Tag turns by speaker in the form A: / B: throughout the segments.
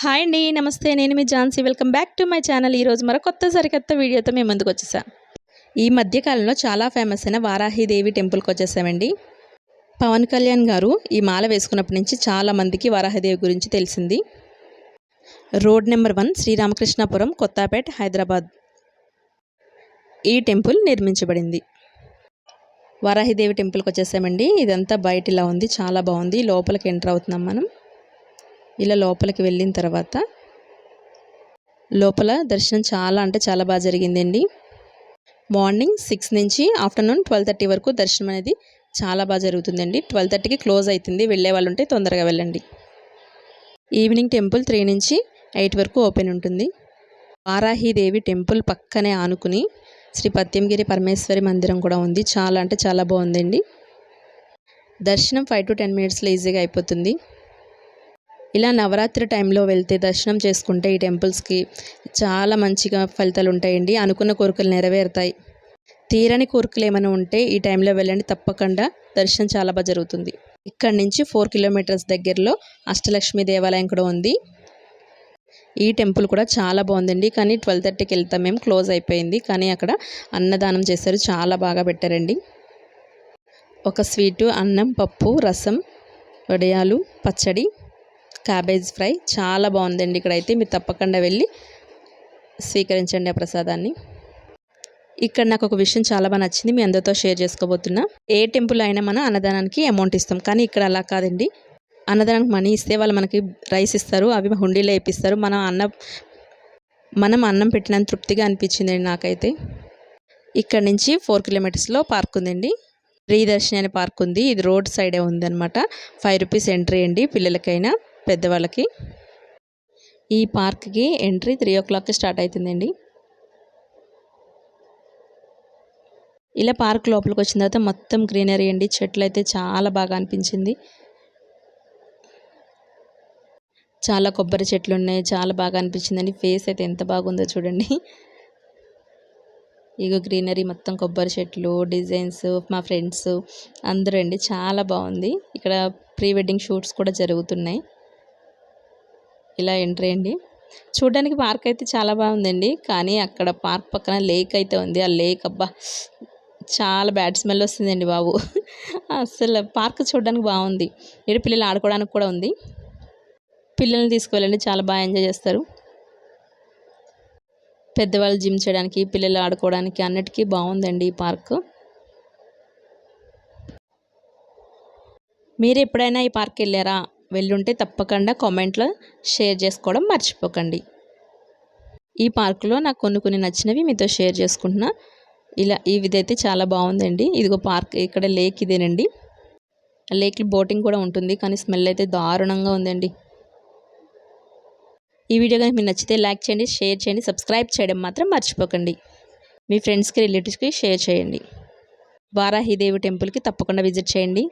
A: Hi అండి నమస్తే. నేను మీ Jhansi. Welcome back to my channel. ఈరోజు మరో కొత్త సరికొత్త వీడియోతో మేము ముందుకు వచ్చేసాం. ఈ మధ్యకాలంలో చాలా ఫేమస్ అయిన వారాహిదేవి టెంపుల్కి వచ్చేసామండి. పవన్ కళ్యాణ్ గారు ఈ మాల వేసుకున్నప్పటి నుంచి చాలా మందికి వారాహిదేవి గురించి తెలిసింది. Road number one Sriramakrishnapuram Kothapet Hyderabad. ఈ టెంపుల్ నిర్మించబడింది. వారాహిదేవి టెంపుల్కి వచ్చేసామండి. ఇదంతా బయట ఇలా ఉంది. చాలా బాగుంది. లోపలికి ఎంటర్ అవుతున్నాం మనం. ఇలా లోపలికి వెళ్ళిన తర్వాత లోపల దర్శనం చాలా అంటే చాలా బాగా జరిగిందండి. మార్నింగ్ సిక్స్ నుంచి ఆఫ్టర్నూన్ ట్వెల్వ్ థర్టీ వరకు దర్శనం అనేది చాలా బాగా జరుగుతుందండి. ట్వెల్వ్ థర్టీకి క్లోజ్ అవుతుంది. వెళ్ళే వాళ్ళు ఉంటే తొందరగా వెళ్ళండి. ఈవినింగ్ టెంపుల్ త్రీ నుంచి ఎయిట్ వరకు ఓపెన్ ఉంటుంది. వారాహీదేవి టెంపుల్ పక్కనే ఆనుకుని శ్రీ పత్యంగిరి పరమేశ్వరి మందిరం కూడా ఉంది. చాలా అంటే చాలా బాగుందండి. దర్శనం ఫైవ్ టు టెన్ మినిట్స్లో ఈజీగా అయిపోతుంది. ఇలా నవరాత్రి టైంలో వెళ్తే దర్శనం చేసుకుంటే ఈ టెంపుల్స్కి చాలా మంచిగా ఫలితాలు ఉంటాయండి. అనుకున్న కోరికలు నెరవేరుతాయి. తీరని కోరికలు ఏమైనా ఉంటే ఈ టైంలో వెళ్ళండి. తప్పకుండా దర్శనం చాలా బాగా జరుగుతుంది. ఇక్కడ నుంచి ఫోర్ కిలోమీటర్స్ దగ్గరలో అష్టలక్ష్మి దేవాలయం కూడా ఉంది. ఈ టెంపుల్ కూడా చాలా బాగుందండి. కానీ ట్వెల్వ్ థర్టీకి వెళ్తాం. మేము క్లోజ్ అయిపోయింది. కానీ అక్కడ అన్నదానం చేశారు. చాలా బాగా పెట్టారండి. ఒక స్వీటు అన్నం పప్పు రసం వడియాలు పచ్చడి క్యాబేజ్ ఫ్రై చాలా బాగుందండి ఇక్కడైతే. మీరు తప్పకుండా వెళ్ళి స్వీకరించండి ఆ ప్రసాదాన్ని. ఇక్కడ నాకు ఒక విషయం చాలా బాగా నచ్చింది మీ అందరితో షేర్ చేసుకోబోతున్నా. ఏ టెంపుల్ అయినా మనం అన్నదానానికి అమౌంట్ ఇస్తాం కానీ ఇక్కడ అలా కాదండి. అన్నదానానికి మనీ ఇస్తే వాళ్ళు మనకి రైస్ ఇస్తారు అవి హుండీలో వేపిస్తారు. మనం అన్న మనం అన్నం పెట్టినంత తృప్తిగా అనిపించిందండి నాకైతే. ఇక్కడ నుంచి ఫోర్ కిలోమీటర్స్లో పార్క్ ఉందండి. ప్రియదర్శిని అనే పార్క్ ఉంది. ఇది రోడ్ సైడే ఉందన్నమాట. ఫైవ్ రూపీస్ ఎంట్రీ అండి పిల్లలకైనా. పెద్దవాళ్ళకి. ఈ పార్క్కి ఎంట్రీ త్రీ ఓ క్లాక్కి స్టార్ట్ అవుతుందండి ఇలా పార్క్ లోపలికి వచ్చిన తర్వాత మొత్తం గ్రీనరీ అండి. చెట్లు అయితే చాలా బాగా అనిపించింది. చాలా కొబ్బరి చెట్లు ఉన్నాయి. చాలా బాగా అనిపించిందండి. ఫేస్ అయితే ఎంత బాగుందో చూడండి. ఇగో గ్రీనరీ మొత్తం కొబ్బరి చెట్లు డిజైన్స్ మా ఫ్రెండ్స్ అందరూ అండి. చాలా బాగుంది. ఇక్కడ ప్రీ వెడ్డింగ్ షూట్స్ కూడా జరుగుతున్నాయి. ఇలా ఎంట్రీ అండి చూడడానికి పార్క్ అయితే చాలా బాగుందండి. కానీ అక్కడ పార్క్ పక్కన లేక్ అయితే ఉంది. ఆ లేక్ అబ్బా చాలా బ్యాడ్ స్మెల్ వస్తుందండి బాబు. అసలు పార్క్ చూడడానికి బాగుంది. ఇక్కడ పిల్లలు ఆడుకోవడానికి కూడా ఉంది. పిల్లల్ని తీసుకువెళ్ళండి. చాలా బాగా ఎంజాయ్ చేస్తారు. పెద్దవాళ్ళు జిమ్ చేయడానికి పిల్లలు ఆడుకోవడానికి అన్నిటికీ బాగుందండి ఈ పార్క్. మీరు ఎప్పుడైనా ఈ పార్క్ వెళ్ళారా? వెళ్ళుంటే తప్పకుండా కామెంట్లో షేర్ చేసుకోవడం మర్చిపోకండి. ఈ పార్కులో నాకు కొన్ని కొన్ని నచ్చినవి మీతో షేర్ చేసుకుంటున్నా. ఇలా ఈ విధైతే చాలా బాగుందండి. ఇదిగో పార్క్ ఇక్కడ లేక్ ఇదేనండి. లేక్లో బోటింగ్ కూడా ఉంటుంది కానీ స్మెల్ అయితే దారుణంగా ఉందండి. ఈ వీడియో కానీ మీకు నచ్చితే లైక్ చేయండి షేర్ చేయండి సబ్స్క్రైబ్ చేయడం మాత్రం మర్చిపోకండి. మీ ఫ్రెండ్స్కి రిలేటివ్స్కి షేర్ చేయండి. వారాహిదేవి టెంపుల్కి తప్పకుండా విజిట్ చేయండి.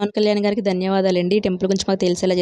A: పవన్ కళ్యాణ్ గారికి ధన్యవాదాలండి. ఈ టెంపుల్ గురించి మాకు తెలిసేలా